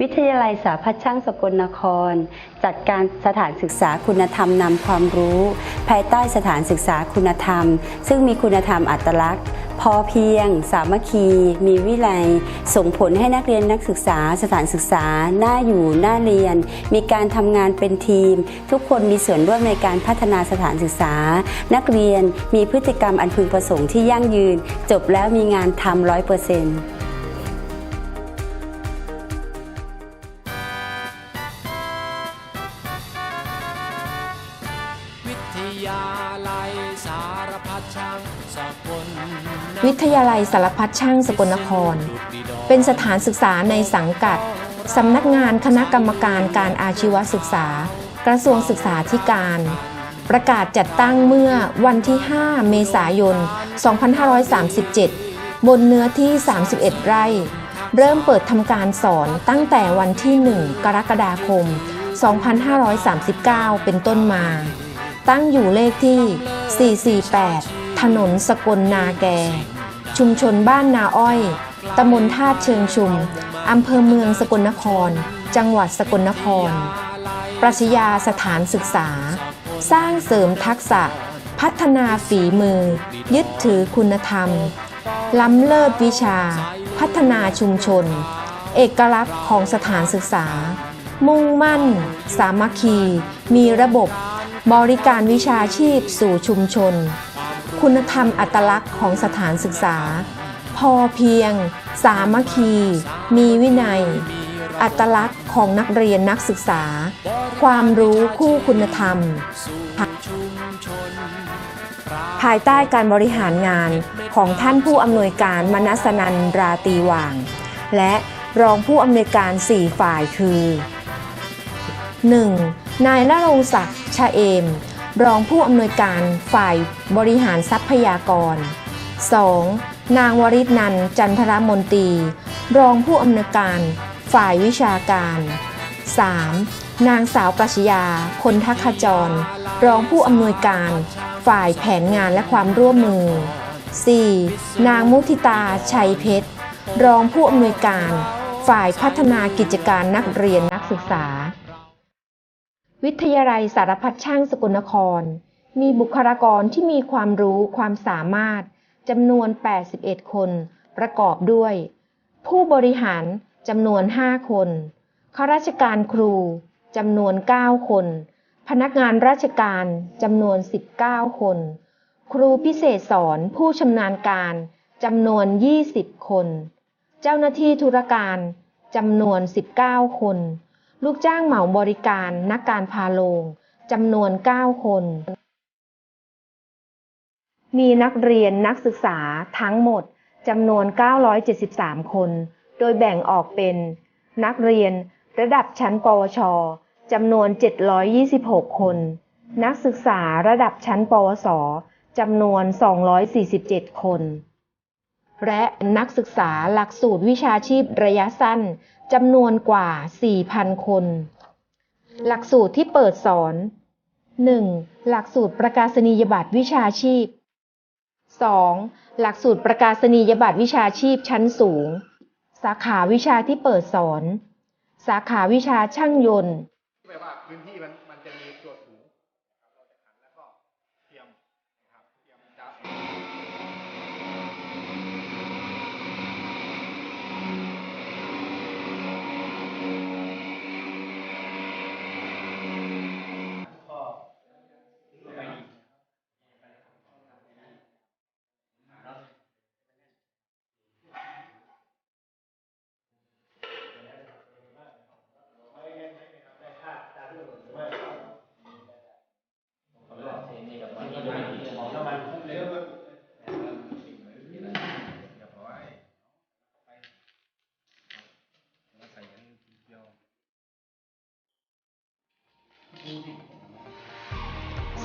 วิทยาลัยสาพัฒช่างสกลนคร จัดการสถานศึกษาคุณธรรมนำความรู้ ภายใต้สถานศึกษาคุณธรรม ซึ่งมีคุณธรรมอัตลักษณ์ พอเพียง สามัคคี มีวิไลส่งผลให้นักเรียนนักศึกษา สถานศึกษาน่าอยู่น่าเรียน มีการทำงานเป็นทีม ทุกคนมีส่วนร่วมในการพัฒนาสถานศึกษา นักเรียนมีพฤติกรรมอันพึงประสงค์ที่ยั่งยืน จบแล้วมีงานทำร้อยเปอร์เซ็นต์ ยาลัยสารพัดช่างสกลวิทยาลัยสารพัดช่างสกลนคร เป็นสถานศึกษาในสังกัด สำนักงานคณะกรรมการการอาชีวศึกษา กระทรวงศึกษาธิการ ประกาศจัดตั้งเมื่อวันที่ 5 เมษายน 2537 บนเนื้อที่ 31 ไร่ เริ่มเปิดทำการสอนตั้งแต่วันที่ 1 กรกฎาคม 2539 เป็นต้นมา ตั้งอยู่เลขที่ 448 ถนนสกลนาแก ชุมชนบ้านนาอ้อย ตำบลท่าเชิงชุม อำเภอเมืองสกลนคร จังหวัดสกลนคร ปรัชญาสถานศึกษา สร้างเสริมทักษะ พัฒนาฝีมือ ยึดถือคุณธรรม ล้ำเลิศวิชา พัฒนาชุมชน เอกลักษณ์ของสถานศึกษา มุ่งมั่น สามัคคี มีระบบ บริการวิชาชีพสู่ชุมชน คุณธรรมอัตลักษณ์ของสถานศึกษา พอเพียง สามัคคี มีวินัย อัตลักษณ์ของนักเรียนนักศึกษา ความรู้คู่คุณธรรม ภายใต้การบริหารงานของท่านผู้อำนวยการมนัสนันราตีวาง และรองผู้อำนวยการ 4 ฝ่ายคือ 1. นายณรงศักดิ์ ชาเอม รองผู้อำนวยการฝ่ายบริหารทรัพยากร 2. นางวริศนันจันทรมนตรี รองผู้อำนวยการฝ่ายวิชาการ 3. นางสาวปรัชญาคนทักขจร รองผู้อำนวยการ ฝ่ายแผนงานและความร่วมมือ 4. นางมุทิตาชัยเพชร รองผู้อำนวยการ ฝ่ายพัฒนากิจการนักเรียนนักศึกษา วิทยาลัยสารพัดช่างสกลนคร มีบุคลากรที่มีความรู้ความสามารถจำนวน 81 คน ประกอบด้วย ผู้บริหารจำนวน 5 คนข้าราชการครูจำนวน 9 คน พนักงานราชการจำนวน 19 คน ครูพิเศษสอนผู้ชำนาญการจำนวน 20 คน เจ้าหน้าที่ธุรการจำนวน 19 คน ลูกจ้างเหมาบริการนักการพาโลงจำนวน 9 คน มีนักเรียนนักศึกษาทั้งหมดจำนวน 973 คน โดยแบ่งออกเป็น นักเรียนระดับชั้นปวชจำนวน 726 คน นักศึกษาระดับชั้น ปวสจำนวน 247 คน และนักศึกษาหลักสูตรวิชาชีพระยะสั้น จำนวนกว่า 4,000 คน หลักสูตรที่เปิดสอน 1. หลักสูตรประกาศนียบัตรวิชาชีพ 2. หลักสูตรประกาศนียบัตรวิชาชีพชั้นสูง สาขาวิชาที่เปิดสอน สาขาวิชาช่างยนต์แปลว่าพื้นที่มันมันจะมีตัวสูงนะครับเราจะขันแล้วก็เทียมนะครับเทียมจับเ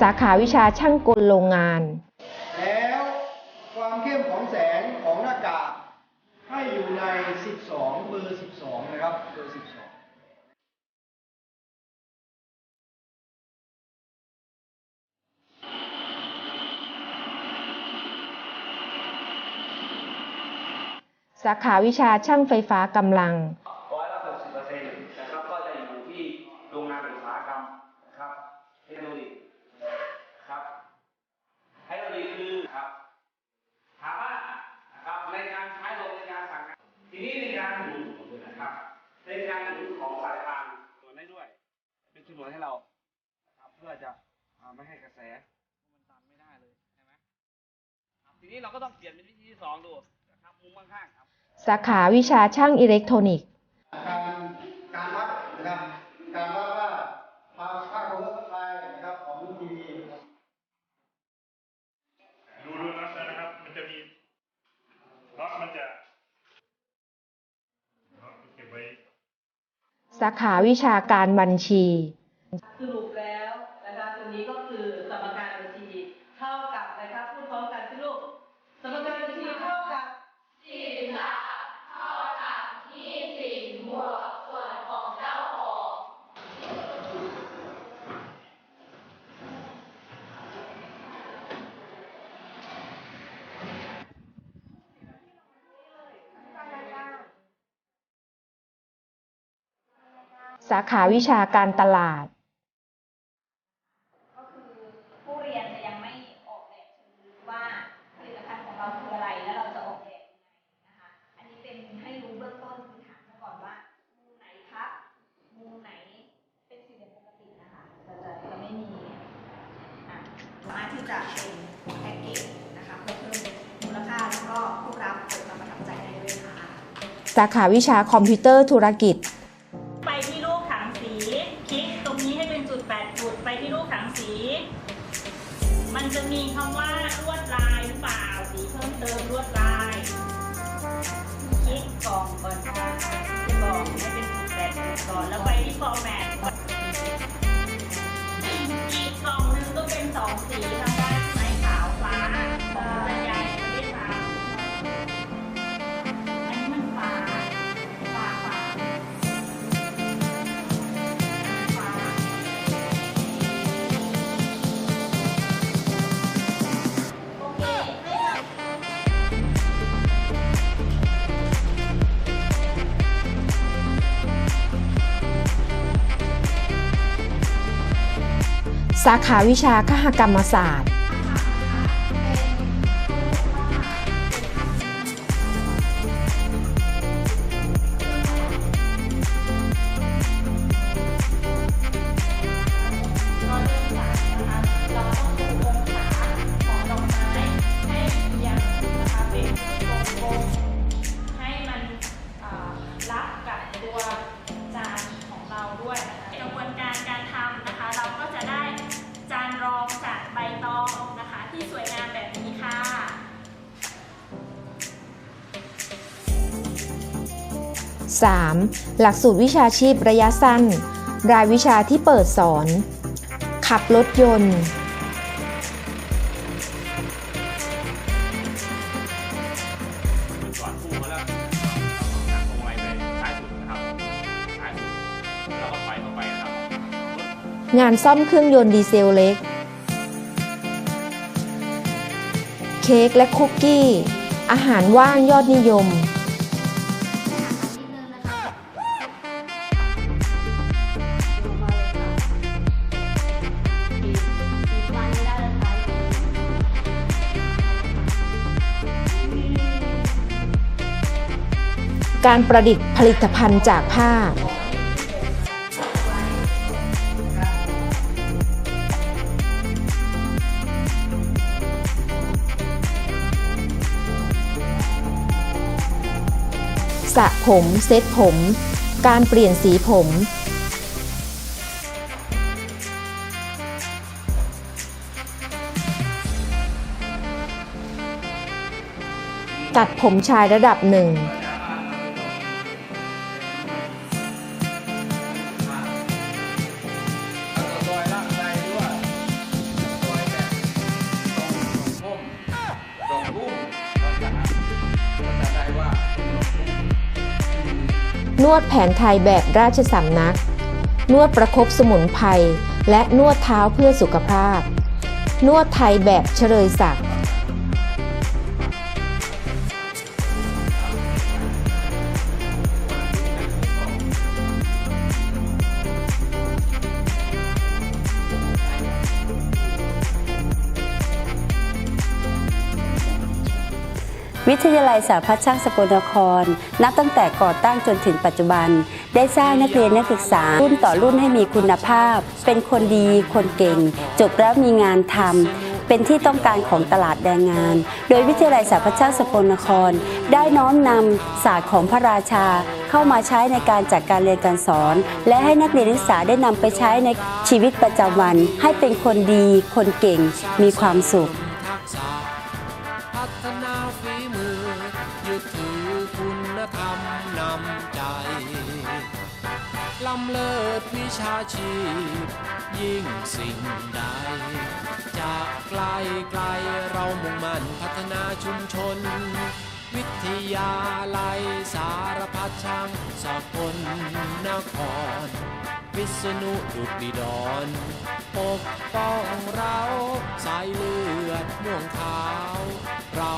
สาขาวิชาช่างกลโรงงาน แล้วความเข้มของแสงของหน้ากากให้อยู่ใน 12 เบอร์ 12 นะครับ เบอร์ 12สาขาวิชาช่างไฟฟ้ากำลัง ร้อยละ60%สาหกรรมนะครับเทคโนโลยีครับเทคโนโลยีคือครับถามว่านะครับในการใช้ลงในการสั่งงานทีนี้ในการหมุนนะครับในการหมุนของสายพานตัวนี้ด้วย เป็ นชนวนให้เรานะครับเพื่อจะอ่าไม่ให้กระแสมันตันไม่ได้เลยใช่ไหมครับทีนี้เราก็ต้องเปลี่ยนเป็นวิธีที่สองดูนะครับมุมข้างๆครับสาขาวิชาช่างอิเล็กทรอนิกส์ การการวัดนะครับการวัดว่าภาค่าความร้อนไฟนะครับของทีวีนะครับดูดูน็อตแล้วนะครับ มันจะมีน็อตมันจะน็อตเก็บไว้สาขาวิชาการบัญชี สรุปแล้วนะคะตรงนี้ก็คือสมการบัญชีเท่ากับนะคะพูดพร้อมกันสิลูกสมการบัญชีเท่ากับสาขาวิชาการตลาด ก็คือผู้เรียนจะยังไม่ออกแบบเชิงลึกว่าผลิตภัณฑ์ของเราคืออะไรและเราจะออกแบบยังไงนะคะ อันนี้เป็นให้รู้เบื้องต้นคือถามมาก่อนว่ามุมไหนพับมุมไหนเป็นสี่เหลี่ยมปกตินะคะจะจะจะไม่มีอะ สามารถที่จะเป็นแพ็กเกจนะคะเพื่อเพิ่มมูลค่าแล้วก็ผู้รับเกิดความประทับใจได้ด้วยค่ะสาขาวิชาคอมพิวเตอร์ธุรกิจ ไปที่รูปถังสีคลิกตรงนี้ให้เป็นจุด8จุดไปที่รูปถังสี มันจะมีคำว่าลวดลายหรือเปล่าสีเพิ่มเติมลวดลายคลิกกล่องก่อนค่ะคลิกกล่องให้เป็นจุดแปดจุดก่อนแล้วไปที่ฟอร์แมต เป็ สาขาวิชาคหกรรมศาสตร์ 3. หลักสูตรวิชาชีพระยะสั้น รายวิชาที่เปิดสอน ขับรถยนต์สอนคู่มาแล้วหักตรงไว้ไปซ้ายสุดนะครับซ้ายสุดแล้วก็ปเข้าไปนะครับงานซ่อมเครื่องยนต์ดีเซลเล็ก เค้กและคุกกี้ อาหารว่างยอดนิยม การประดิษฐ์ผลิตภัณฑ์จากผ้า สระผม เซ็ตผม การเปลี่ยนสีผมตัดผมชายระดับหนึ่ง วดแผนไทยแบบราชสำนัก นวดประคบสมุนไพรและนวดเท้าเพื่อสุขภาพ นวดไทยแบบเฉลยศักดิ วิทยาลัยสาพัฒช่างสกลนคร นับตั้งแต่ก่อตั้งจนถึงปัจจุบัน ได้สร้างนักเรียนนักศึกษา รุ่นต่อรุ่นให้มีคุณภาพ เป็นคนดีคนเก่ง จบแล้วมีงานทำเป็นที่ต้องการของตลาดแรงงาน โดยวิทยาลัยสาพัฒช่างสกลนคร ได้น้อมนำศาสตร์ของพระราชาเข้ามาใช้ในการจัดการเรียนการสอน และให้นักเรียนนักศึกษาได้นำไปใช้ในชีวิตประจำวัน ให้เป็นคนดี คนเก่ง มีความสุขาชีพ ยิ่งสิ่งใด จากไกลไกลเรามุ่งมั่นพัฒนาชุมชน วิทยาลัยสารพัดช่างสกลนคร วิษณุดุจดิดอนปกป้องเราสายเลือดม่วงขาว เรา